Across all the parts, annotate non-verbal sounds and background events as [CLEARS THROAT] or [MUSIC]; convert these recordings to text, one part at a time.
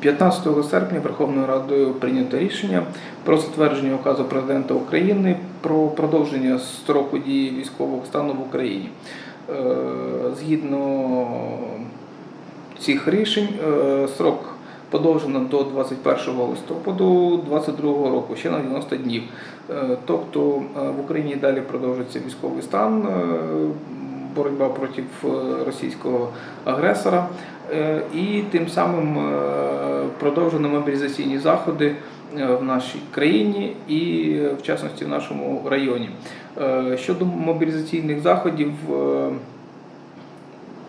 15 серпня Верховною Радою прийнято рішення про затвердження указу президента України про продовження строку дії військового стану в Україні. Е, Згідно цих рішень, е, срок подовжено до 21 листопаду 2022 року, ще на 90 днів. Е, Тобто в Україні далі продовжується військовий стан, боротьба проти е, російського агресора, е, і тим самим е, продовжено мобілізаційні заходи в нашій країні і в частності в нашому районі. Щодо мобілізаційних заходів,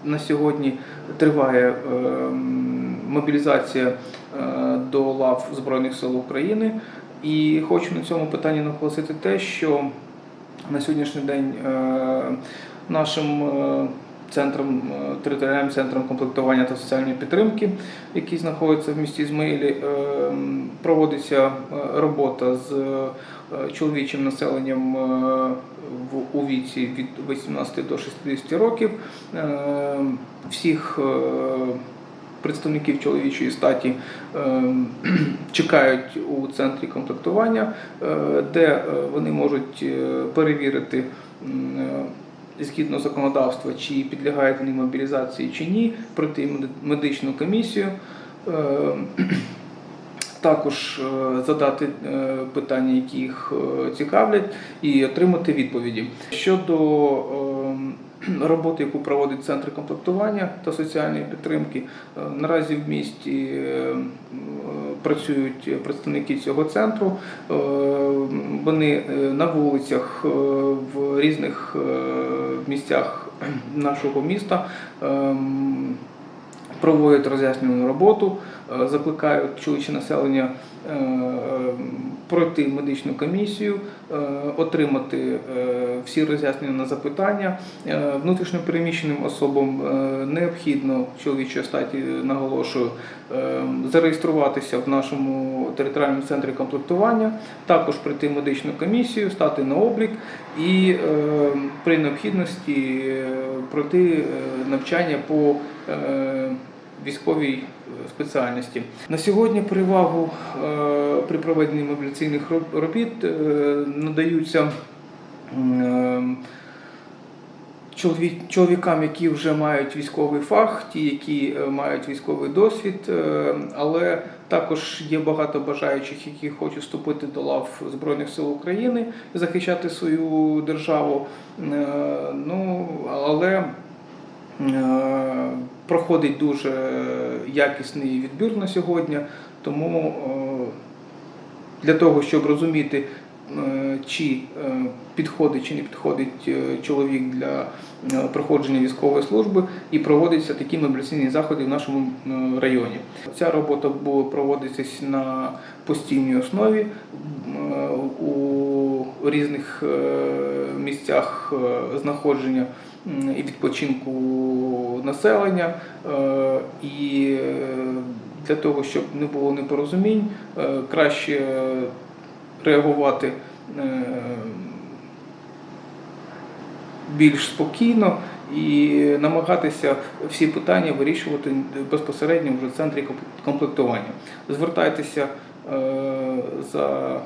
на сьогодні триває мобілізація до лав Збройних сил України. І хочу на цьому питанні наголосити те, що на сьогоднішній день нашим е, центром, територіальним центром комплектування та соціальної підтримки, який знаходиться в місті Ізмаїлі, е, проводиться е, робота з чоловічим населенням у віці від 18 до 60 років. Всіх представників чоловічої статі [CLEARS THROAT] чекають у центрі комплектування, де вони можуть перевірити згідно законодавства, чи підлягають вони мобілізації чи ні, пройти меди- медичну комісію. Е, [CLEARS THROAT] Також е, задати е, питання, які їх цікавлять, і отримати відповіді щодо е, [CLEARS THROAT] роботи, яку проводить центр комплектування та соціальної підтримки. Наразі в місті працюють представники цього центру. Е, Вони е, на вулицях е, в різних місцях [CLEARS THROAT] нашого міста. ем, Проводять роз'яснювальну роботу, закликають чуючи населення пройти медичну комісію, е, отримати е, всі роз'яснення на запитання. Е, Внутрішньопереміщеним особам необхідно чоловічої статі наголошую зареєструватися в нашому територіальному центрі комплектування, також пройти медичну комісію, стати на облік і при необхідності пройти навчання по військовій е, спеціальності. На сьогодні перевагу е, при проведенні мобілізаційних роб- робіт е, надаються чоловікам, які вже мають військовий фах, ті, які мають військовий досвід, але також є багато бажаючих, які хочуть вступити до лав Збройних сил України захищати свою державу. Ну, але проходить дуже якісний відбір на сьогодні, тому е, для того, щоб розуміти, е, чи е, підходить чи не підходить е, чоловік для е, проходження військової служби, і проводяться такі мобілізаційні заходи в нашому е, районі. Ця робота буде проводитись на постійній основі е, у різних е, місцях е, знаходження і відпочинку населення. Е, І е, для того, щоб не було непорозумінь, е, краще реагувати е, більш спокійно і намагатися всі питання вирішувати безпосередньо вже в центрі комплектування. Звертайтеся е, за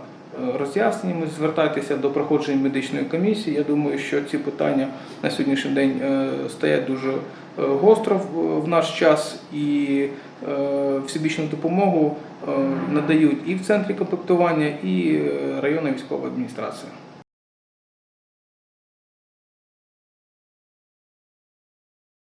роз'ясненнями, звертайтеся до проходження медичної комісії. Я думаю, що ці питання на сьогоднішній день е, стоять дуже е, гостро в- наш час і е, всебічну допомогу надають і в центрі комплектування, і районна військова адміністрація.